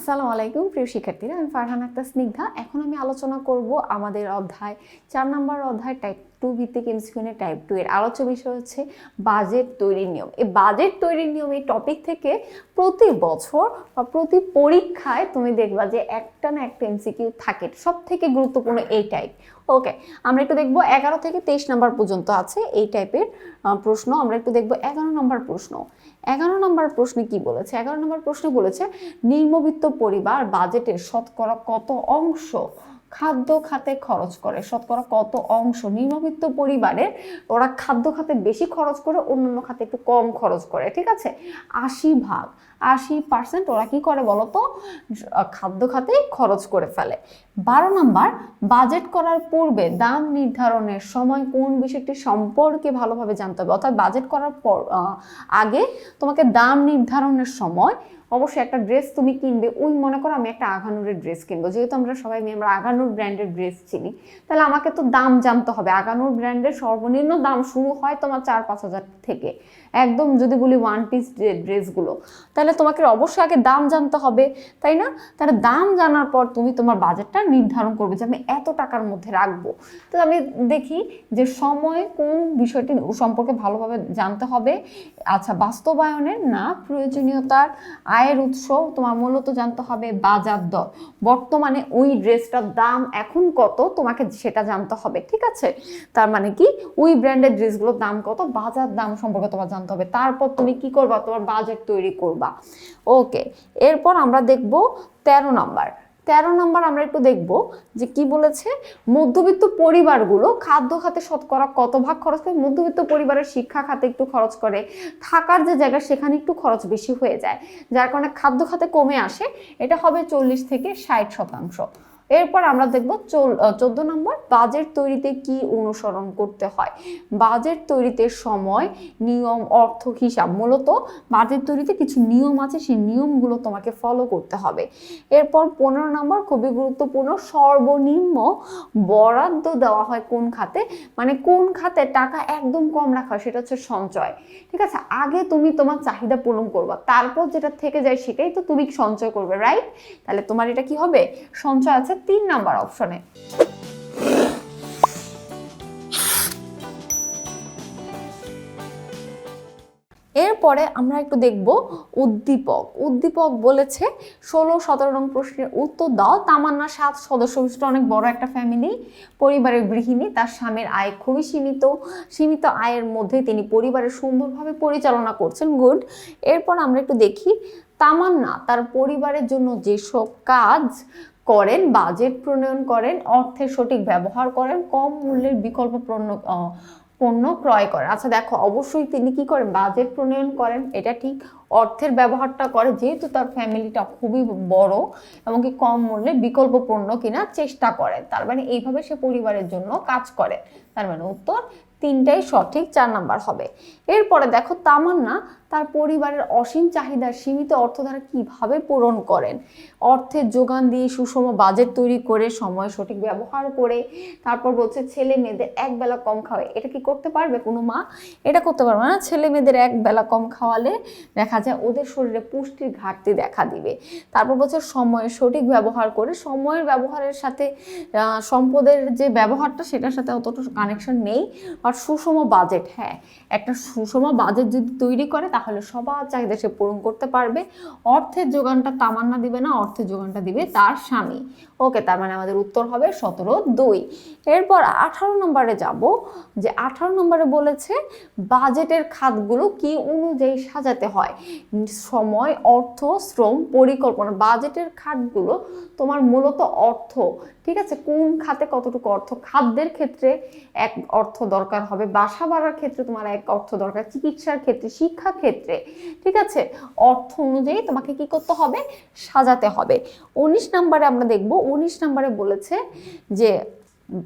আসসালামু আলাইকুম প্রিয় শিক্ষার্থীরা। আমি ফারহান আক্তার স্নিগ্ধা। এখন আমি আলোচনা করব আমাদের অধ্যায় চার নম্বর অধ্যায় টাইপ টু ভিত্তিক এমসিকিউনের টাইপ টু এর আলোচ্য বিষয় হচ্ছে বাজেট তৈরির নিয়ম। এই বাজেট তৈরির নিয়ম এই টপিক থেকে প্রতি বছর বা প্রতি পরীক্ষায় তুমি দেখবা যে একটা না একটা এমসিকিউ থাকে। সব থেকে গুরুত্বপূর্ণ এই টাইপ ওকে আমরা একটু দেখব এগারো থেকে তেইশ নাম্বার পর্যন্ত আছে এই টাইপের প্রশ্ন। আমরা একটু দেখব এগারো নম্বর প্রশ্ন। এগারো নম্বর প্রশ্নে কি বলেছে? এগারো নম্বর প্রশ্নে বলেছে, নিম্নবিত্ত পরিবার বাজেটের শতকরা কত অংশ? খাদ্য খাতে খরচ করে শতকরা কত অংশ? নিম্নবিত্ত পরিবারের ওরা খাদ্য খাতে বেশি খরচ করে, অন্যান্য খাতে একটু কম খরচ করে, ঠিক আছে? আশি ভাগ। আশি পার্সেন্ট ওরা কি করে বলতো খাদ্য খাতে খরচ করে ফেলে। বারো নম্বর বাজেট করার পূর্বে দাম নির্ধারণের সময় কোন বিষয়টি সম্পর্কে ভালোভাবে জানতে হবে। অর্থাৎ বাজেট করার পর আগে তোমাকে দাম নির্ধারণের সময় অবশ্যই একটা ড্রেস তুমি কিনবে। ওই মনে করো আমি একটা আগানুরের ড্রেস কিনবো। যেহেতু আমরা সবাই আমরা আগানুর ব্র্যান্ডের ড্রেস চিনি, তাহলে আমাকে তো দাম জানতে হবে। আগানুর ব্র্যান্ডের সর্বনিম্ন দাম শুরু হয় তোমার চার পাঁচ হাজার থেকে। একদম যদি বলি ওয়ান পিস ড্রেসগুলো তাহলে তোমাকে অবশ্যই আগে দাম জানতে হবে, তাই না? তাহলে দাম জানার পর তুমি তোমার বাজেটটা নির্ধারণ করবে যে আমি এত টাকার মধ্যে রাখব। তো আমি দেখি যে সময় কোন বিষয়টি সম্পর্কে ভালোভাবে জানতে হবে। আচ্ছা বাস্তবায়নের না প্রয়োজনীয়তার আয়ের উৎস তোমার মূলত জানতে হবে বাজার দর। বর্তমানে ওই ড্রেসটার দাম এখন কত তোমাকে সেটা জানতে হবে, ঠিক আছে? তার মানে কি? ওই ব্র্যান্ডের ড্রেসগুলোর দাম কত, বাজার দাম সম্পর্কে তোমার জানতে হবে। তারপর তুমি কি করবা? তোমার বাজেট তৈরি করবা। ওকে এরপর আমরা দেখব তেরো নম্বর। তেরো নম্বর আমরা একটু দেখব যে কি বলেছে, মধ্যবিত্ত পরিবারগুলো খাদ্য খাতে শতকরা কত ভাগ খরচ করে? মধ্যবিত্ত পরিবারের শিক্ষা খাতে একটু খরচ করে, থাকার যে জায়গা সেখানে একটু খরচ বেশি হয়ে যায়, যার কারণে খাদ্য খাতে কমে আসে, এটা হবে চল্লিশ থেকে ষাট শতাংশ। এরপর আমরা দেখব চোদ্দ নম্বর, বাজেট তৈরিতে কি অনুসরণ করতে হয়? বাজেট তৈরিতে সময়, নিয়ম, অর্থ, হিসাব। মূলত বাজেট তৈরিতে কিছু নিয়ম আছে, সেই নিয়মগুলো তোমাকে ফলো করতে হবে। এরপর পনেরো নম্বর, খুবই গুরুত্বপূর্ণ, সর্বনিম্ন বরাদ্দ দেওয়া হয় কোন খাতে? মানে কোন খাতে টাকা একদম কম রাখা হয়, সেটা হচ্ছে সঞ্চয়। ঠিক আছে? আগে তুমি তোমার চাহিদা পূরণ করবা, তারপর যেটা থেকে যায় সেটাই তো তুমি সঞ্চয় করবে রাইট তাহলে তোমার এটা কি হবে? সঞ্চয় আছে তিন নাম্বার অপশনে এরপরে আমরা একটু দেখব উদ্দীপক। উদ্দীপক বলেছে, ষোলো, সতেরো নং প্রশ্নের উত্তর দাও। তামান্না সাত সদস্য বিশিষ্ট অনেক বড় একটা ফ্যামিলি পরিবারের গৃহিণী, তার স্বামীর আয় খুবই সীমিত। সীমিত আয়ের মধ্যে তিনি পরিবারের সুন্দরভাবে পরিচালনা করছেন। গুড। এরপর আমরা একটু দেখি, তামান্না তার পরিবারের জন্য যেসব কাজ করেন, বাজেট প্রণয়ন করেন, অর্থের সঠিক ব্যবহার করেন, কম মূল্যের বিকল্প পণ্য পণ্য ক্রয় করেন। আচ্ছা দেখো, অবশ্যই তিনি কি করেন? বাজেট প্রণয়ন করেন, এটা ঠিক। অর্থের ব্যবহারটা করে, যেহেতু তার ফ্যামিলিটা খুবই বড় এমনকি কম মূল্যে বিকল্প পণ্য কেনার চেষ্টা করে তার মানে এইভাবে সে পরিবারের জন্য কাজ করে। তার মানে উত্তর, তিনটাই সঠিক, চার নাম্বার হবে। এরপরে দেখো, তামান্না তার পরিবারের অসীম চাহিদার সীমিত অর্থ দ্বারা কীভাবে পূরণ করেন? অর্থের যোগান দিয়ে সুষম বাজেট তৈরি করে সময় সঠিক ব্যবহার করে তারপর বলছে ছেলে মেয়েদের এক বেলা কম খাওয়ায়। এটা কি করতে পারবে কোনো মা? এটা করতে পারবে না। ছেলে মেয়েদের এক বেলা কম খাওয়ালে দেখা যায় ওদের শরীরে পুষ্টির ঘাটতি দেখা দিবে। তারপর বলছে সময়ের সঠিক ব্যবহার করে সময়ের ব্যবহারের সাথে সম্পদের যে ব্যবহারটা সেটার সাথে অতটা কানেকশন নেই। আর সুষম বাজেট হ্যাঁ একটা সুষম বাজেট যদি তৈরি করে তাহলে সবার চাহিদা সে পূরণ করতে পারবে। অর্থের যোগানটা তামান্না দিবে না, অর্থের যোগানটা দিবে তার স্বামী। ওকে, তার মানে আমাদের উত্তর হবে সতেরো দুই। এরপর আঠারো নম্বরে যাব, যে আঠারো নম্বরে বলেছে বাজেটের খাতগুলো কি অনুযায়ী সাজাতে হয়? সময়, অর্থ, শ্রম, পরিকল্পনা। বাজেটের খাতগুলো তোমার মূলত অর্থ। ঠিক আছে? কোন খাতে কতটুকু অর্থ? খাদ্যের ক্ষেত্রে এক অর্থ দরকার হবে, বাসা বাড়ার ক্ষেত্রে তোমার এক অর্থ দরকার, চিকিৎসার ক্ষেত্রে শিক্ষা ক্ষেত্রে, ঠিক আছে? অর্থ অনুযায়ী তোমাকে কি করতে হবে? সাজাতে হবে। উনিশ নাম্বারে আমরা দেখব, উনিশ নাম্বারে বলেছে যে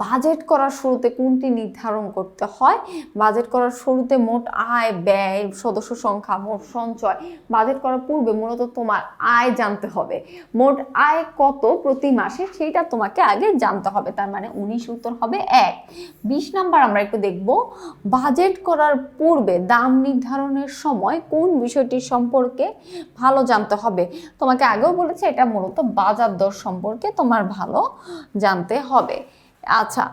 বাজেট করার শুরুতে কোনটি নির্ধারণ করতে হয়? বাজেট করার শুরুতে মোট আয়, ব্যয়, সদস্য সংখ্যা, মোট সঞ্চয়, বাজেট করার পূর্বে মূলত তোমার আয় জানতে হবে। মোট আয় কত প্রতি মাসে সেইটা তোমাকে আগে জানতে হবে, তার মানে উনিশ উত্তর হবে এক। বিশ নাম্বার আমরা একটু দেখব, বাজেট করার পূর্বে দাম নির্ধারণের সময় কোন বিষয়টি সম্পর্কে ভালো জানতে হবে? তোমাকে আগেও বলেছে, এটা মূলত বাজার দর সম্পর্কে তোমার ভালো জানতে হবে। আচ্ছা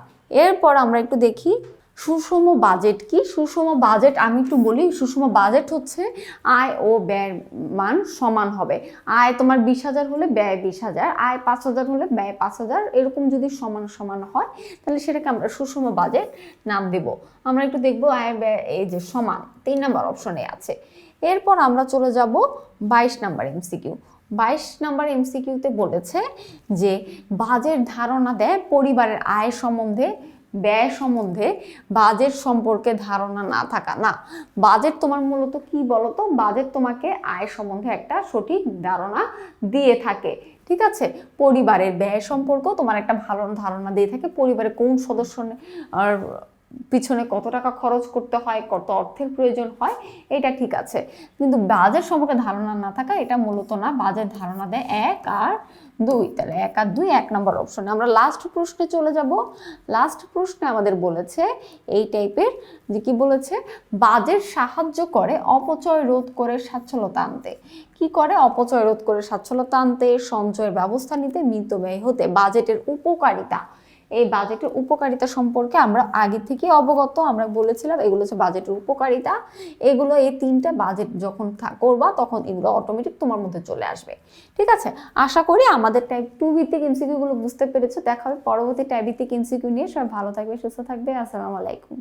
এরপর আমরা একটু দেখি সুষম বাজেট কি? সুষম বাজেট আমি একটু বলি, সুষম বাজেট হচ্ছে আয় ও ব্যয়ের মান সমান হবে। আয় তোমার বিশ হাজার হলে ব্যয় বিশ হাজার, আয় পাঁচ হাজার হলে ব্যয় পাঁচ হাজার, এরকম যদি সমান সমান হয়, তাহলে সেটাকে আমরা সুষম বাজেট নাম দেব। আমরা একটু দেখব আয় ব্যয় এই যে সমান, তিন নাম্বার অপশনে আছে। এরপর আমরা চলে যাব বাইশ নাম্বার এমসিকিউ বাইশ নাম্বার এমসিকিউতে বলেছে যে বাজেট ধারণা দেয় পরিবারের আয় সম্বন্ধে, ব্যয় সম্বন্ধে বাজেট সম্পর্কে ধারণা না থাকা। না, বাজেট তোমার মূলত কি বলতো? বাজেট তোমাকে আয় সম্বন্ধে একটা সঠিক ধারণা দিয়ে থাকে, ঠিক আছে? পরিবারের ব্যয় সম্পর্কেও তোমার একটা ভালো ধারণা দিয়ে থাকে। পরিবারের কোন সদস্য পিছনে কত টাকা খরচ করতে হয়, কত অর্থের প্রয়োজন হয়, এটা ঠিক আছে। কিন্তু বাজার সম্পর্কে ধারণা না থাকা এটা মূলত না বাজার ধারণা দেয় এক আর দুই। তাহলে এক আর দুই এক নম্বর অপশনে আমরা লাস্ট প্রশ্নে চলে যাব। লাস্ট প্রশ্নে আমাদের বলেছে এই টাইপের যে কি বলেছে? বাজেট সাহায্য করে অপচয় রোধ করে স্বাচ্ছলতা আনতে। কি করে? অপচয় রোধ করে স্বাচ্ছলতা আনতে, সঞ্চয়ের ব্যবস্থা নিতে মিতব্যয় হতে, বাজেটের উপকারিতা। এই বাজেটের উপকারিতা সম্পর্কে আমরা আগে থেকে অবগত। আমরা বলেছিলাম এগুলো হচ্ছে বাজেটের উপকারিতা। এগুলো এই তিনটা বাজেট যখন করবা তখন এগুলো অটোমেটিক তোমার মধ্যে চলে আসবে। ঠিক আছে? আশা করি আমাদের টাইপ টু ভিত্তিক এমসিকিউগুলো বুঝতে পেরেছ। দেখা হবে পরবর্তী টাইপ ভিত্তিক এমসিকিউ নিয়ে। সবাই ভালো থাকবে, সুস্থ থাকবে। আসসালামু আলাইকুম।